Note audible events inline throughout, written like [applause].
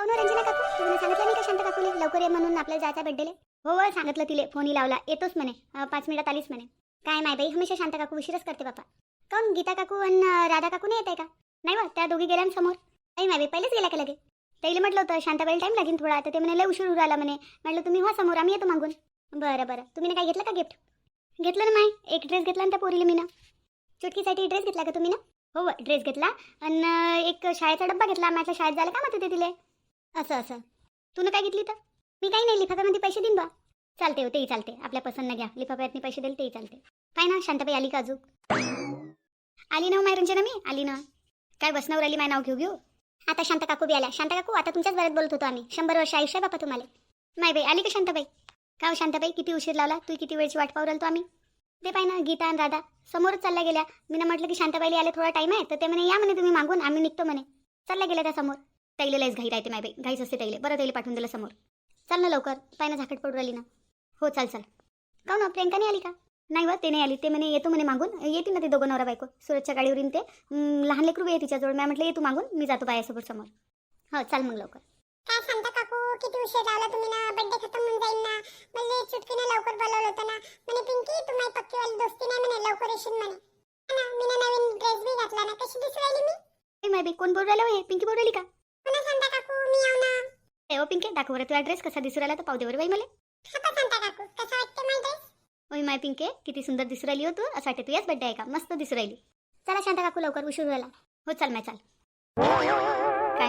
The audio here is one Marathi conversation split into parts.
काऊन रंजना काकू तुम्ही सांगितलं नाही का शांत काकूने लवकर ये म्हणून आपल्याला जायचा बड्डेले हो हो सांगितलं तिले फोनही लावला. येतोच म्हणे. पाच मिनिटात आलीच म्हणे. काय माय बाई हमेशा शांत काकू उशीरच करते बापा. काऊन गीता काकू आणि राधा काकू नाही येत आहे का? नाही बा त्या दोघी गेल्या समोर. नाही माय बाई पहिलेच गेल्या का लगे? त्याला म्हटलं होतं शांताबाई टाईम लागेल थोडा. तर ते म्हणे लय उशीर उराला म्हणे. म्हटलं तुम्ही हो समोर आम्ही येतो मागून. बरं बरं. तुम्ही काय घेतलं का गिफ्ट घेतलं ना माय. एक ड्रेस घेतला ना त्या पोरीला मी ना चुटकीसाठी ड्रेस घेतला का तुम्ही ना हो, हो ड्रेस घेतला. आणि एक शाळेचा डब्बा घेतला. माझ्या शाळेत जायला का मग तिथे तिले. असं असं. तू काय घेतली तर? मी काही नाही लिफाफ्यामध्ये पैसे देईन बा. चालते हो तेही चालते आपल्या पसंत घ्या. लिफाफ्यातनी पैसे दिले तेही चालते काय ना शांताबाई आली का अजून? आली ना हो माय मी? आली ना. काय बसनावर आली माय नाव घेऊ घेऊ? आता शांत काकू बी आल्या. शांत काकू आता तुमच्याच बऱ्यात बोलत होतो आम्ही. शंभर वर्ष आयुष्य आहे बापा तुम्हाला. माय बाई आली का शांताबाई? का हो शांताबाई किती उशीर लावला? तू किती वेळची वाट पाहू राहिलो आम्ही? ते पाय ना गीता आणि राधा. समोरच चालल्या गेल्या. मी ना म्हटलं की शांताबाईला आले थोडा टाईम आहे तर ते म्हणे या म्हणे तुम्ही मागून आम्ही निघतो म्हणे. चालल्या गेल्या त्या समोर. तैले लयच घाई राहते माय बाई. घाईच असते तैले. बरं तैले पाठवून दिलं समोर. चाल ना लवकर. पाय ना झाकट पडू राहिली ना. हो चाल चाल. का ना प्रियंका नाही आली का? नाही व ते नाही आली. ते म्हणे येतो म्हणे मागून. येतील ना ते दोघं नवरा बायको. सुरतच्या गाडीवरून ते. लहान लेकरू आहे तिच्याजवळ. मी म्हटलं येतो मागून. मी जातो बायासोबत समोर. हो चाल मग लवकर. काय सांगता काकू? किती उशीर लावला तुम्ही ना बर्थडे खतम होऊन जाईल ना. म्हणजे चुटकीने लवकर बोलवलं होतं ना. म्हणे पिंकी तू माझी पक्की वाली दोस्ती नाही म्हणे लवकर येशील म्हणे. हा ना मी ना नवीन ड्रेस बी घातला ना. कशी दिसू राहिली मी? ए माय बाई कोण बोल राहिलं हो हे? पिंकी बोल राहिली का? ना सांगता काकू मी येऊ ना. ए ओ पिंके दाखव बरं तुझा ड्रेस कसा दिसू राहिला तर पाहू दे बरं बाई मला. हा सांगता काकू कसा वाटते माझा ड्रेस ओय माय पिंके किती सुंदर दिसू राहिली हो तू. असं वाटते तुझ्याच बड्डे आहे का? मस्त दिसू राहिली. चला शांता काकू लवकर उशीर झाला. हो चाल माय चाल.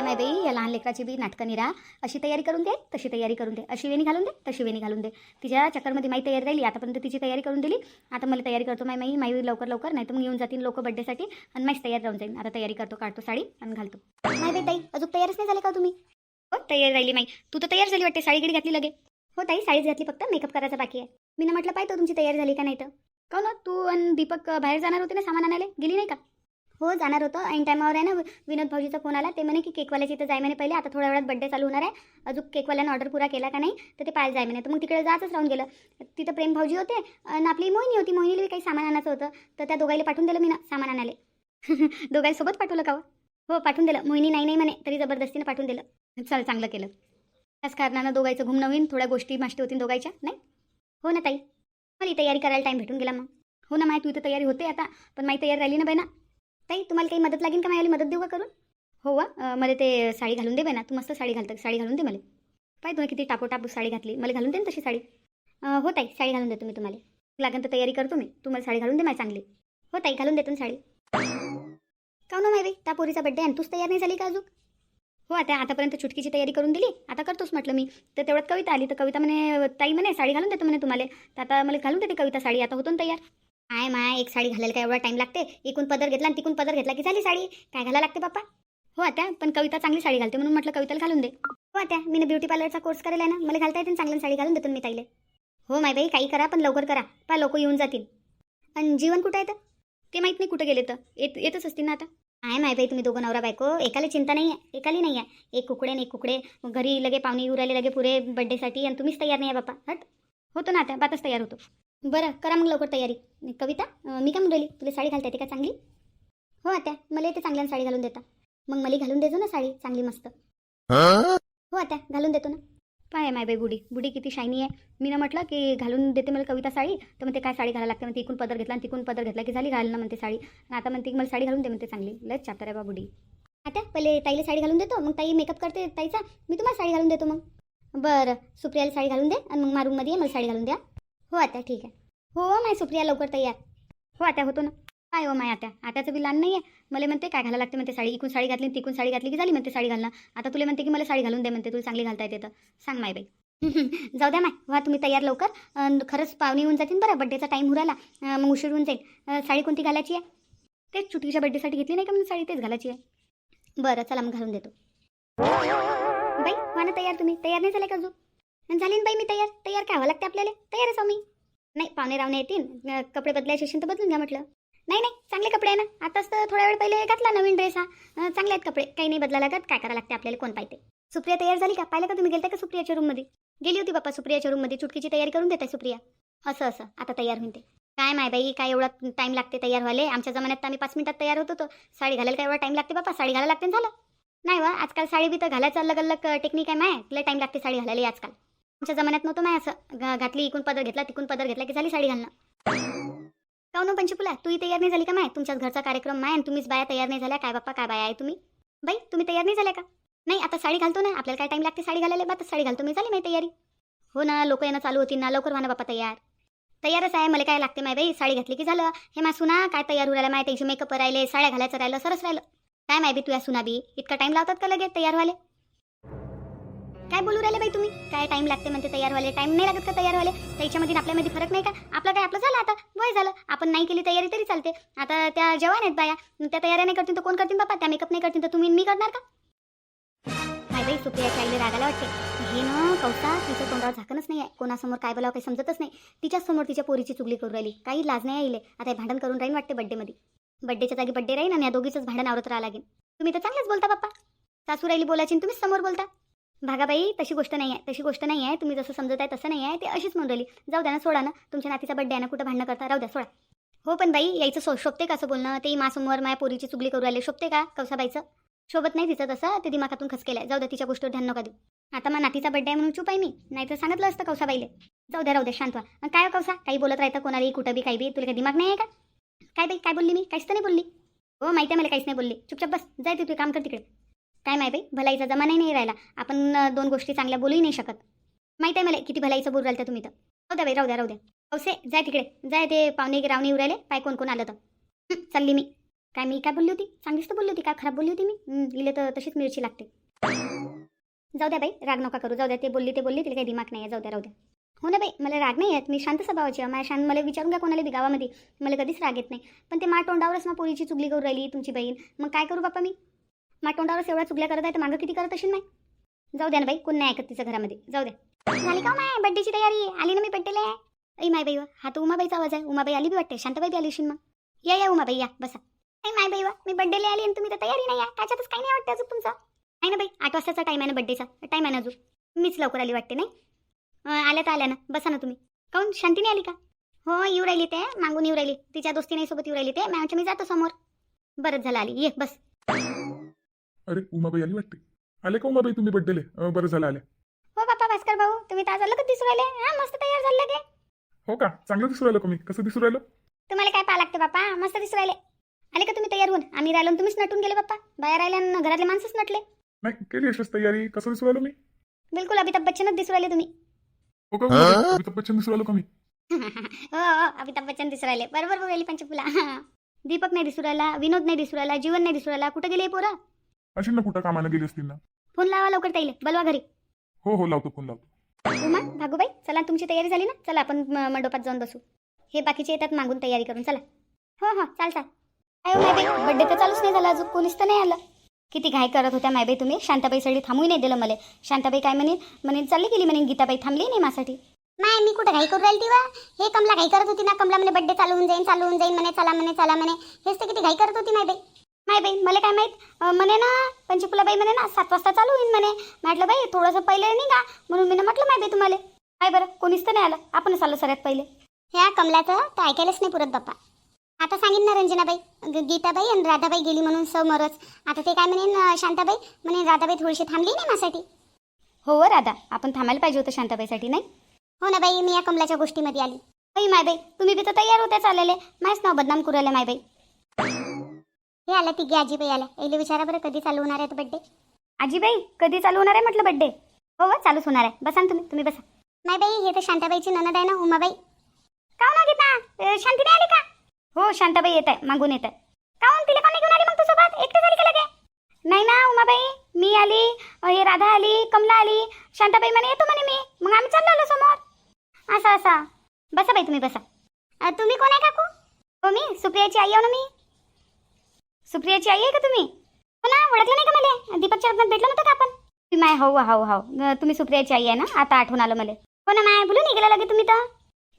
काय माय बाई या लहान लेकराची बी नाटकं निरा. अशी तयारी करून दे तशी तयारी करून दे. अशी वेणी घालून दे तशी वेणी घालून दे. तिच्या चक्करमध्ये माई तयारी राहिली आतापर्यंत तिची तयारी करून दिली. आता मला तयारी करतो माई माई माई लवकर लवकर नाही तर मग येऊन जातील लोक बड्डेसाठी आणि माहीच तयार राहून जाईल आता तयारी करतो काढतो साडी आणि घालतो. माय बाई ताई अजून तयारच नाही झाले का हो तुम्ही? हो तयार राहिली माई. तू तर तयार झाली वाटते साडी गिडी घातली लगे. हो ताई साडीच घातली फक्त मेकअप करायचा बाकी आहे. मी ना म्हटलं पाहिजे तुमची तयारी झाली का नाही तर. का ना हो? तू आणि दीपक बाहेर जाणार होते ना सामान आणायला? गेली नाही का? हो जाणार होतं. ऐन टायमावर आहे ना विनोद भाऊजीचा फोन आला. ते म्हणे की केकवाल्याची इथं जाय म्हणे पहिले. आता थोड्या वेळात बड्डे चालू होणार आहे. अजून केकवाल्यानं ऑर्डर पुरा केला का नाही तर ते पाहायला जाय म्हणे. तर मग तिकडे जातच राहून गेलं. तिथं प्रेम भाऊजी होते आणि आपली मोहिनी होती. मोहिनीला काही सामान आणायचं होतं. तर त्या दोघाईला पाठवून दिलं मी ना सामान आणायला. [laughs] दोघांसोबत पाठवलं का हो? हो? पाठवून दिलं. मोहिनी नाही नाही म्हणे. तरी जबरदस्तीनं पाठवून दिलं. चल चांगलं केलं. त्याच कारणानं दोघायचं घुमणं होईन थोड्या गोष्टी माष्टी होतील दोघायच्या नाही? हो ना ताई. मला तयारी करायला टाईम भेटून गेला मग. हो ना माय तू इथं तयारी होते आता. पण माझी तयारी राहिली ना बाई ना. ताई तुम्हाला काही मदत लागेल का माझ्याला? मदत देऊ का करून? हो वा मला ते साडी घालून दे ना. तू मस्त साडी घालतं साडी घालून दे मला. पाय तुम्ही किती टापोटाप साडी घातली. मला घालून दे ना तशी साडी. हो ताई साडी घालून देतो मी तुम्हाला. लागेल तर तयारी करतो मी. तुम्हाला साडी घालून दे माझी चांगली. हो ताई घालून देतो ना साडी. का ना माय बाई? त्या पोरीचा बड्डे आणि तूच तयार नाही झाली का अजून? हो आता आतापर्यंत चुटकीची तयारी करून दिली. आता करतोच म्हटलं मी. तर तेवढ्यात कविता आली. तर कविता म्हणे ताई म्हणे साडी घालून देतो म्हणे तुम्हाला. तर आता मला घालून देते कविता साडी. आता होतो ना तयार. आहे माय एक साडी घालायला काय एवढा टाईम लागते? इकून पदर घेतला आणि तिकून पदर घेतला की झाली साडी. काय घालायला लागते बाप्पा? हो आता पण कविता चांगली साडी घालते म्हणून म्हटलं कविताला घालून दे. हो आता मी ना ब्युटी पार्लरचा कोर्स करेल आहे ना मला घालता येते ना चांगली साडी घालून देतो मी ताईले. हो माय बाई काही करा पण लवकर करा. पा लोक येऊन जातील. आणि जीवन कुठं आहे तर? ते माहीत नाही कुठं गेले तर. येत येतच असतील ना आता. आहे माय बाई तुम्ही दोघं नवरा बायको एकाला चिंता नाही आहे एकाली नाही आहे एक कुकडे आणि एक कुकडे. घरी लगे पाहुणे उराले राहिले लगे पुरे बड्डेसाठी आणि तुम्हीच तयार नाही आहे बाप्पा हट. होतो ना आता बातच तयार होतो. बरं करा मग लवकर तयारी. कविता मी काय म्हणून तुला साडी घालता येते का चांगली? हो आता मला येते चांगल्यानं साडी घालून देता. मग मला घालून देजो ना साडी चांगली मस्त. हो आता घालून देतो ना. पाय आहे बाई बुडी. बुडी किती शायनी आहे. मी ना म्हटलं की घालून देते मला कविता साडी. तर मग ते काय साडी घालायला लागते? मग इकून पदर घेतला आणि तिकून पदर घेतला की झाली घालणं म्हणते साडी. आता म्हणते की मला साडी घालून दे म्हणते चांगली. लयच चाप्टर आहे बा बुडी. आता पहिले ताईला साडी घालून देतो. मग ताई मेकअप करते ताईचा. मी तुम्हाला साडी घालून देतो मग. बरं सुप्रियाला साडी घालून दे आणि मग मारूममध्ये ये मला साडी घालून द्या. हो आता ठीक आहे. हो माय सुप्रिया लवकर तयार. हो आता होतो ना. काय हो माय आता? आताचं बी लहान नाही आहे मला म्हणते काय घालायला लागते? म्हणते साडी इकून साडी घातली तिकून साडी घातली की झाली? म्हणते साडी घालणं. आता तुला म्हणते की मला साडी घालून दे म्हणते तुला चांगली घालता येते तर. सांग माय बाई. [laughs] जाऊ द्या माय. व्हा तुम्ही तयार लवकर. अन् खरंच पाहुणे येऊन जातील बरं. बड्डेचा टाईम उराला अं, मग उशीर होऊन जाईल. अं, साडी कोणती घालायची आहे? तेच चुटकीच्या बड्डेसाठी घेतली नाही का म्हणजे साडी? तेच घालायची आहे. बरं चला मग घालून देतो. बाई व्हा ना तयार तुम्ही. तयार नाही झाले का अजून? आणि झाली ना बाई मी तयार. तयार काय व्हावं लागते आपल्याला. तयार आहे स्वामी. नाही पाहुणे रावणे येतील. कपडे बदलायचे असेल तर बदलून घ्या म्हटलं. नाही नाही चांगले कपडे आहे ना. आताच तर थोड्या वेळ पहिले घातला नवीन ड्रेस हा. चांगले आहेत कपडे. काही नाही बदला लागत. काय करा लागते आपल्याला? कोण पाहिजे सुप्रिया तयार झाली का? पाहिलं का तुम्ही? गेलता का सुप्रियाच्या रूममध्ये गेली होती बाप्पा सुप्रियाच्या रूममध्ये चुटकीची तयारी करून देताय सुप्रिया. असं असं. आता तयार होईन ते काय माय बाई? काय एवढा टाईम लागते तयार व्हायला? आमच्या जमान्यात तर आम्ही पाच मिनिटात तयार होत होतो. साडी घालायला काय एवढा टाईम लागते बाप्पा? साडी घालायला लागते झालं. नाही वा आजकाल साडी बी तर घालायचं अलग अलग टेक्निक आहे माय. लय टाईम लागते साडी घालायला आजकाल. आमच्या जमान्यात नव्हतं माय असं. घातली इकून पदर घेतला तिकून पदर घेतला की झाली साडी घालणं. काऊन हो पंचपुला तूही तयार नाही झाली का माय? तुमच्याच घरचा कार्यक्रम माय आणि तुम्हीच बाया तयार नाही झाल्या. काय बाप्पा काय बाया आहे तुम्ही? बाई तुम्ही तयार नाही झाल्या का? नाही आता साडी घालतो ना. आपल्याला काय टाईम लागते साडी घालायला? बा साडी घालतो. मी झाली माही तयारी. हो ना लोक येणं चालू होती ना. लवकर म्हणा बाप्पा तयार. तयारच आहे. मला काय लागते माय बाई? साडी घातली की झालं. हे मा सुना काय तयार होऊ राहिला माय? त्याची मेकअप राहिले साड्या घालायचं राहिलं सरस राहिलं. काय माय बी तुया सुना बी? इतका टाइम लावतात का लगेच तयार व्हायला काय बोलू राहिले बाई तुम्ही? काय टाइम लागते म्हणते तयार व्हायला टाइम नाही लागत का तयार व्हायला त्याच्यामध्ये आपल्यामध्ये फरक नाही का? आपलं काय आपलं झालं आता? वय झालं. आपण नाही केली तयारी तरी चालते. आता त्या जवान आहेत बाया. त्या तयाऱ्या नाही करतील तर कोण करतील बाबा त्या मेकअप नाही करतील तर तुम्ही मी करणार का? काय बाई सुप्रियाच्या आईला रागाला वाटते. हे ना कौसा तिचं तोंडावर झाकणच नाही आहे कोणासमोर काय बोलावं काही समजतच नाही. तिच्याच समोर तिच्या पोरीची चुगली करू राहिली. काही लाज नाही आईले. आता हे भांडण करून राहीन वाटते बड्डेमध्ये बड्डेच्या जागी बड्डे राहीन आणि या दोघीचंच भांडण आवरत राहा लागेल. तुम्ही तर चांगलंच बोलता बाप्पा. सासू राहिली बोलायची तुम्हीच समोर बोलता. भागाबाई तशी गोष्ट नाही आहे तशी गोष्ट नाही आहे तुम्ही जसं समजत आहे तसं नाही आहे ते अशीच म्हणून राहिली. जाऊ द्या ना सोडा ना तुमच्या नातीचा बड्डे आहे ना कुठं भांडणं करता? राहू द्या सोडा. हो पण बाई यायचं सो शोभते का असं बोलणं? ते मासमोर माया पोरीची चुगली करू राहिले. शोभते का कौसाबाईचं? शोभत नाही तिचं तसं. ते दिमाखातून खसकेलं जाऊ द्या तिच्या गोष्टीवर ध्यान नका देऊ. आता मग नातीचा बड्डे आहे म्हणून चूप आहे मी. नाही तर सांगितलं असतं कौसाबाईले. जाऊ द्या राहू द्या शांत व्हा. काय कवसा कौसा? काही बोलत राहतं कोणालाही कुठं बी काही बी? तुला काही दिमाग नाही आहे का? काय बाई काय बोलली मी? काहीच तर नाही बोलली. हो माहिती आहे मला काहीच नाही बोलली. चुपचाप बस. जाय तू काम कर तिकडे. काय माय बाई भलाईचा जमानाही नाही राहिला. आपण दोन गोष्टी चांगल्या बोलूही नाही शकत. माहीत आहे मला किती भलाईचं बोल राहिलं तुम्ही तर. हो राहू द्या बाई राहू द्या राहू द्या. पावसे जाय तिकडे. जाय ते पाहुणे रावणे येऊ राहिले. पाय कोण कोण आलं तर. चालली मी. काय मी काय बोलली होती? चांगलीच तर बोलली होती. काय खराब बोलली होती मी? हं, इले तर तशीच मिरची लागते. जाऊ द्या बाई राग नका करू. जाऊ द्या ते बोलली ते बोलली तिला काही दिमाग नाही आहे जाऊ द्या राहू द्या. हो ना बाई मला राग नाही येत. मी शांत स्वभावाची माझ्या शांत मला विचारून घ्या कोणाला बी गावामध्ये. मला कधीच राग येत नाही. पण ते मा तोंडावरच मग पोरीची चुगली करू राहिली तुमची बहीण. मग काय करू बाप्पा मी? माटोंडावरच एवढ्या चुगल्या करत आहे तर मागं किती करत असेल नाही जाऊ द्या ना बाई कोण नाही ऐकत तिच्या घरामध्ये. जाऊ द्या. झाली का हो माय बड्डेची तयारी? आली ना मी बड्डेला ऐ माय बाई वा, हा तर उमाबाईचा आवाज आहे. उमाबाई आली बी वाटते. शांताबाई बी आली असेल मग. या या उमाबाई या बसा. ऐ माय बाई वा मी बड्डेला आली आणि तुम्ही तर तयारी नाही या त्याच्यातच काही नाही वाटतं अजून तुमचं. नाही ना बाई आठ वाजताचा टाईम आहे ना बड्डेचा टाईम आहे ना अजून. मीच लवकर आली वाटते नाही? आल्या तर आल्या ना. बसा ना तुम्ही. काऊन शांती नाही आली का? हो येऊ राहिली ते. मागून येऊ राहिली. तिच्या दोस्तीने सोबत येऊ राहिली ते. मी मी जातो समोर. बरंच झालं आली. ये बस. अरे उमाबाई आली वाटते. आले का उमाबाई तुम्ही बड्डेले अं, बरं झालं आल्या. हो बाप्पा भास्कर भाऊ तुम्ही तर आज अलगच दिसू राहिले? हा मस्त तयार झालं की हो का? चांगलं दिसू राहिलं का मी? कसं दिसू राहिलं? तुम्हाला काय पाहा लागते बाप्पा मस्त दिसू राहिले. आले का तुम्ही तयार होऊन? आम्ही राहिलो आणि तुम्हीच नटून गेले बाप्पा. बाहेर राहिले आणि घरातले माणसंच नटले. नाही केली अशीच तयारी. कसं दिसू राहिलो मी? बिलकुल अमिताभ बच्चनच दिसू राहिले तुम्ही. हो का उमाबाई? अमिताभ बच्चन दिसू राहिलो का मी? [laughs] हो हो अमिताभ बच्चन दिसू राहिले. बरोबर बोलली पंचफुला [laughs] दीपक नाही दिसू राहिला विनोद नाही दिसू राहिला जीवन नाही दिसू राहिला. कुठे गेले हे पोरं? अशी ना कुठं कामाला गेली असतील ना? फोन लावा लवकर ताईले बलवा घरी. हो हो लावतो फोन लावतो. उमा भागूबाई चला तुमची तयारी झाली ना? चला आपण म- मंडपात जाऊन बसू. हे बाकीचे येतात मागून तयारी करून चला. हो हो चाल चाल. काय मायबाई बड्डे तर चालूच नाही झाला अजून कोणीच तर नाही आलं. किती घाई करत होत्या मायबाई तुम्ही. शांताबाई सगळी थांबूही नाही दिलं मला. शांताबाई काय म्हणे म्हणे चालली गेली म्हणे गीताबाई थांबली नाही माझ्साठी माय मी कुठं घाई करू राहिली तेव्हा हे कमला घाई करत होती ना कमला म्हणे बड्डे चालू होऊन जाईन चालू होऊन जाईन म्हणे चला म्हणे चला म्हणे. हेच तर किती घाई करत होती माय बाई. मायबाई मला काय माहीत म्हणे ना पंचफुलाबाई म्हणे ना सात वाजता चालू होईन म्हणे. म्हटलं बाई थोडंसं पहिले निघा म्हणून मी म्हटलं मायबाई तुम्हाला. काय बरं कोणीच तर नाही आलं. आपणच आलो सगळ्यात पहिले. ह्या कमलाचं तर ऐकायलाच नाही पुरत बाप्पा. आता सांगेन ना रंजनाबाई गीताबाई आणि राधाबाई गेली म्हणून समोरच आता ते काय म्हणेन शांताबाई? म्हणे राधाबाई थोडीशी थांबली नाही माझ्यासाठी. हो व राधा आपण थांबायला पाहिजे होतं शांताबाईसाठी नाही? हो ना बाई मी या कमलाच्या गोष्टीमध्ये आली. बाई मायबाई तुम्ही बी तर तयार होत्या चाललेले माहीच नाव बदनाम करू राहिले मायबाई हे आल्या तिघे आजीबाई आल्या यायला विचारा बरं कधी चालू होणार आहे बड्डे आजीबाई कधी चालू होणार आहे म्हटलं बड्डे हो हो चालूच होणार आहे. बसा ना तुम्ही तुम्ही बसा. माय बाई हे तर शांताबाईची ननद आहे ना उमाबाई. काऊन हो गीता अं, शांती नाही आली का? हो शांताबाई येत आहे मागून येत आहे. काऊन तिला कोणी घेऊन आली मग तू सोबत एकटे झाली का लगे? नाही ना उमाबाई मी आली हे राधा आली कमला आली शांताबाई म्हणे येतो म्हणे मी. मग आम्ही चाललो आलो समोर. असं असं. बसा बाई तुम्ही बसा. तुम्ही कोण आहे काकू? हो मी सुप्रियाची आई आहो ना मी. सुप्रियाची आई आहे का तुम्ही? हो ना ओळखलं नाही का मला? दीपकच्या लग्नात भेटलं नव्हतं का आपण? तुम्ही माय हो हो हो अं, तुम्ही सुप्रियाची आई आहे ना? आता आठवण आलं मला. हो ना माय भुलून गेला लगे तुम्ही तर.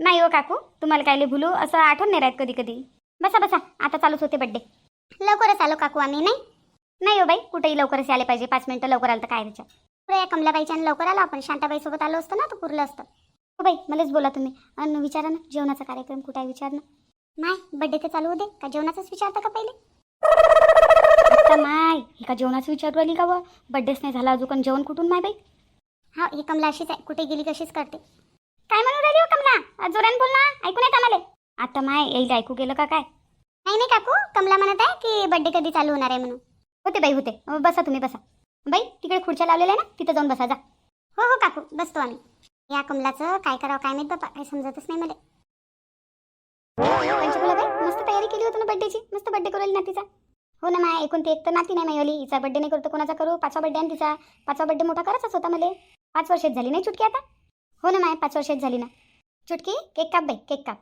नाही हो काकू तुम्हाला काय भुलू असं आठवण नाही राहत कधी कधी. बसा बसा. आता चालूच होते बड्डे लवकरच आलो काकू आम्ही नाही? नाही हो बाई कुठेही लवकरच आले पाहिजे. पाच मिनिटं लवकर आलं तर काय त्याच्यात या कमलाबाईच्या आणि लवकर आलो आपण. शांताबाई सोबत आलो असतो ना तर पुरलं असतं. हो बाई मलाच बोला तुम्ही. आणि विचारा ना जेवणाचा कार्यक्रम कुठे आहे विचार ना नाही बड्डे तर चालू होऊ दे. का जेवणाचाच विचारता का पहिले? आता माय हे का जेवणाचं विचारू राहिली का व? बड्डेच नाही झाला अजून जेवण कुठून माय बाई? हा ही कमला अशीच आहे. कुठे गेली कशीच करते. काय म्हणून राहिली हो कमला? जोरान बोल ना. ऐकून येत आम्हाला. आता माय येईल ऐकू गेलं का काय? नाही नाही काकू. कमला म्हणत आहे की बर्थडे कधी चालू होणार आहे म्हणून. होते बाई होते. बसा तुम्ही बसा. बाई तिकडे खुर्च्या लावलेल्या ना तिथं जाऊन बसा जा. हो हो काकू. बसतो आम्ही. या कमलाचं काय करावं काय माहीत बापा काही समजतच नाही मला. मस्त तयारी केली होती ना बड्डेची मस्त बड्डे करेल नातीचा. हो ना माय एकूण ते एक तर नाती नाही मायवली हिचा बड्डे नाही करतो कोणाचा करू? पाचवा बड्डे आणि तिचा. पाचवा बड्डे मोठा करायचाच होता मला. पाच वर्षात झाली नाही चुटकी आता. हो ना माय पाच वर्षात झाली ना. चुटकी? केक काप बाई केक काप.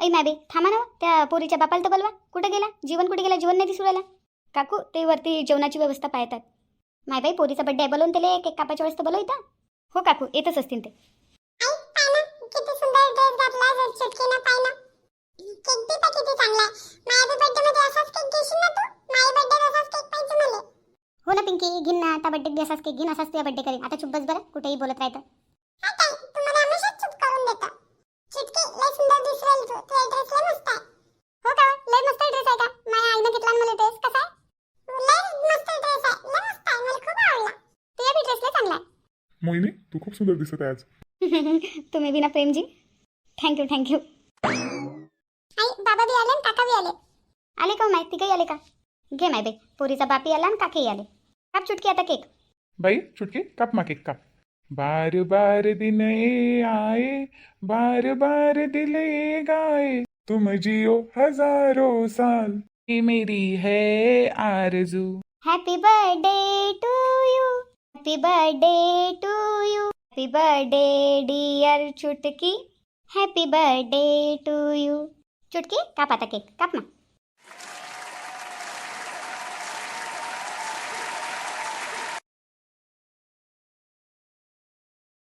ऐ माय बाई थांबा ना हो. त्या पोरीच्या बापाला तर बोलवा. कुठे गेला? जीवन कुठे गेला? जीवन नाही दिसू राहिला. काकू ते वरती जेवणाची व्यवस्था पाहतात. माय बाई पोरीचा बड्डे आहे बोलवून त्याला. केक कापाच्या वेळेस तर बोलव इथं. हो काकू येतच असतील ते. केक किती चांगला आहे. माझ्या बर्थडे मध्ये असाच केक घेशील ना तू? माझ्या बर्थडे असाच केक पाहिजे मला. हो ना पिंकी घेईन ना आता बड्डे बी असाच केक घेईन असाच तुझ्या बड्डे करेन आता चुप बस बरं कुठेही बोलत राहतं हा ताई तू मला हमेशा चूप करून देता. चुटकी लय सुंदर दिसू राहिली तू. तुझा ड्रेस लय मस्त आहे. हो का? लय मस्त ड्रेस आहे का? माझ्या आईने घेतला ना मला ड्रेस कसा आहे? लय मस्त ड्रेस आहे. लय मस्त आहे. मला खूप आवडला. तुझा बी ड्रेस लय चांगला आहे. मोहिनी तू खूप सुंदर दिसत आहे आज. [laughs] तुम्ही बिना प्रेमजी. थँक्यू थँक्यू बाबा बी आले आणि काका बी आले। आले का माहिती? काही आले का? घे माय बाई पोरीचा बापी आला आणि काकेही आले। काप चुटकी आता केक। बाई चुटकी? काप मा केक काप. बार बार दिन ये आए बार बार दिल ये गाए। तुम जियो हज़ारों साल। ये मेरी है आरज़ू। Happy birthday to you happy birthday to you happy birthday dear Chutki. Happy birthday to you Chutki काप आता केक काप मग.